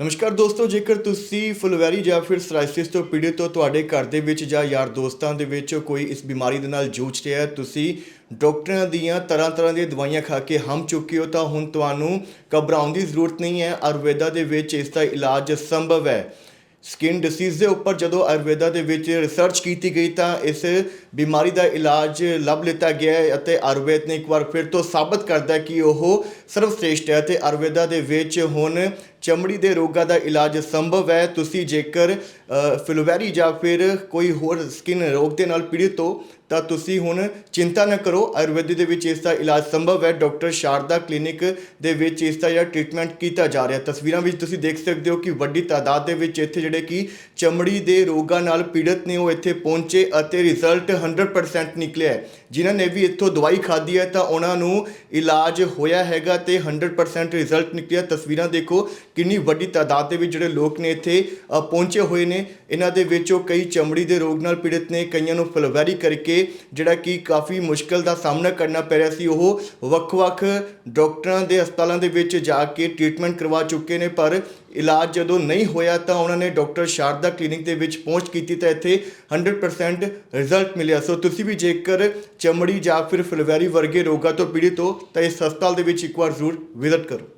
ਨਮਸਕਾਰ ਦੋਸਤੋ, ਜੇਕਰ ਤੁਸੀਂ ਫੁਲਵੈਰੀ ਜਾਂ ਫਿਰ ਸਰਾਇਸਿਸ ਤੋਂ ਪੀੜਿਤ ਹੋ, ਤੁਹਾਡੇ ਘਰ ਦੇ ਵਿੱਚ ਜਾਂ ਯਾਰ ਦੋਸਤਾਂ ਦੇ ਵਿੱਚ ਕੋਈ ਇਸ ਬਿਮਾਰੀ ਦੇ ਨਾਲ ਜੂਝ ਰਿਹਾ ਹੈ, ਤੁਸੀਂ ਡਾਕਟਰਾਂ ਦੀਆਂ ਤਰ੍ਹਾਂ ਤਰ੍ਹਾਂ ਦੀਆਂ ਦਵਾਈਆਂ ਖਾ ਕੇ ਹਮ ਚੁੱਕੇ ਹੋ, ਤਾਂ ਹੁਣ ਤੁਹਾਨੂੰ ਘਬਰਾਉਣ ਦੀ ਜ਼ਰੂਰਤ ਨਹੀਂ ਹੈ। ਆਯੁਰਵੇਦਾ ਦੇ ਵਿੱਚ ਇਸ ਦਾ ਇਲਾਜ ਸੰਭਵ ਹੈ। ਸਕਿਨ ਡਿਸੀਜ਼ ਦੇ ਉੱਪਰ ਜਦੋਂ ਆਯੁਰਵੇਦਾ ਦੇ ਵਿੱਚ ਰਿਸਰਚ ਕੀਤੀ ਗਈ, ਤਾਂ ਇਸ ਬਿਮਾਰੀ ਦਾ ਇਲਾਜ ਲੱਭ ਲਿੱਤਾ ਗਿਆ ਹੈ ਅਤੇ ਆਯੁਰਵੇਦ ਨੇ ਇੱਕ ਵਾਰ ਫਿਰ ਤੋਂ ਸਾਬਤ ਕਰਦਾ ਕਿ ਉਹ ਸਰਵਸ਼੍ਰੇਸ਼ਟ ਹੈ ਤੇ ਆਯੁਰਵੇਦਾ ਦੇ ਵਿੱਚ ਹੁਣ ਚਮੜੀ ਦੇ ਰੋਗਾਂ ਦਾ ਇਲਾਜ ਸੰਭਵ ਹੈ। ਤੁਸੀਂ ਜੇਕਰ ਫਿਲੋਵੈਰੀ ਜਾਂ ਫਿਰ ਕੋਈ ਹੋਰ ਸਕਿਨ ਰੋਗ ਦੇ ਨਾਲ ਪੀੜਿਤ ਹੋ, ਤਾਂ ਤੁਸੀਂ ਹੁਣ ਚਿੰਤਾ ਨਾ ਕਰੋ। ਆਯੁਰਵੇਦ ਦੇ ਵਿੱਚ ਇਸ ਦਾ ਇਲਾਜ ਸੰਭਵ ਹੈ। ਡਾਕਟਰ ਸ਼ਾਰਦਾ ਕਲੀਨਿਕ ਦੇ ਵਿੱਚ ਇਸ ਦਾ ਜਿਹੜਾ ਟ੍ਰੀਟਮੈਂਟ ਕੀਤਾ ਜਾ ਰਿਹਾ। ਤਸਵੀਰਾਂ ਵਿੱਚ ਤੁਸੀਂ ਦੇਖ ਸਕਦੇ ਹੋ ਕਿ ਵੱਡੀ ਤਾਦਾਦ ਦੇ ਵਿੱਚ ਇੱਥੇ ਜਿਹੜੇ ਕਿ ਚਮੜੀ ਦੇ ਰੋਗਾਂ ਨਾਲ ਪੀੜਤ ਨੇ, ਉਹ ਇੱਥੇ ਪਹੁੰਚੇ ਅਤੇ ਰਿਜ਼ਲਟ 100% ਨਿਕਲਿਆ ਹੈ। ਜਿਨ੍ਹਾਂ ਨੇ ਵੀ ਇੱਥੋਂ ਦਵਾਈ ਖਾਧੀ ਹੈ, ਤਾਂ ਉਹਨਾਂ ਨੂੰ ਇਲਾਜ ਹੋਇਆ ਹੈਗਾ ਤੇ 100% ਰਿਜ਼ਲਟ ਨਿਕਲਿਆ। ਤਸਵੀਰਾਂ ਦੇਖੋ ਕਿੰਨੀ ਵੱਡੀ ਤਾਦਾਦ ਦੇ ਵਿੱਚ ਜਿਹੜੇ ਲੋਕ ਨੇ ਇੱਥੇ ਪਹੁੰਚੇ ਹੋਏ ਨੇ। ਇਹਨਾਂ ਦੇ ਵਿੱਚੋਂ ਕਈ ਚਮੜੀ ਦੇ ਰੋਗ ਨਾਲ ਪੀੜਤ ਨੇ, ਕਈਆਂ ਨੂੰ ਫਲਵੈਰੀ ਕਰਕੇ ਜਿਹੜਾ ਕਿ ਕਾਫੀ ਮੁਸ਼ਕਲ ਦਾ ਸਾਹਮਣਾ ਕਰਨਾ ਪੈ ਰਿਹਾ ਸੀ। ਉਹ ਵੱਖ-ਵੱਖ ਡਾਕਟਰਾਂ ਦੇ ਹਸਪਤਾਲਾਂ ਦੇ ਵਿੱਚ ਜਾ ਕੇ ਟ੍ਰੀਟਮੈਂਟ ਕਰਵਾ ਚੁੱਕੇ ਨੇ, ਪਰ ਇਲਾਜ ਜਦੋਂ ਨਹੀਂ ਹੋਇਆ ਤਾਂ ਉਹਨਾਂ ਨੇ ਡਾਕਟਰ ਸ਼ਾਰਦਾ ਕਲੀਨਿਕ ਦੇ ਵਿੱਚ ਪਹੁੰਚ ਕੀਤੀ ਤਾਂ ਇੱਥੇ 100% ਰਿਜ਼ਲਟ ਮਿਲਿਆ। ਸੋ ਤੁਸੀਂ ਵੀ ਜੇਕਰ ਚਮੜੀ ਜਾਂ ਫਿਰ ਫਲਵੈਰੀ ਵਰਗੇ ਰੋਗਾਂ ਤੋਂ ਪੀੜਿਤ ਹੋ ਤਾਂ ਇਸ ਹਸਪਤਾਲ ਦੇ ਵਿੱਚ ਇੱਕ ਵਾਰ ਜ਼ਰੂਰ ਵਿਜ਼ਿਟ ਕਰੋ।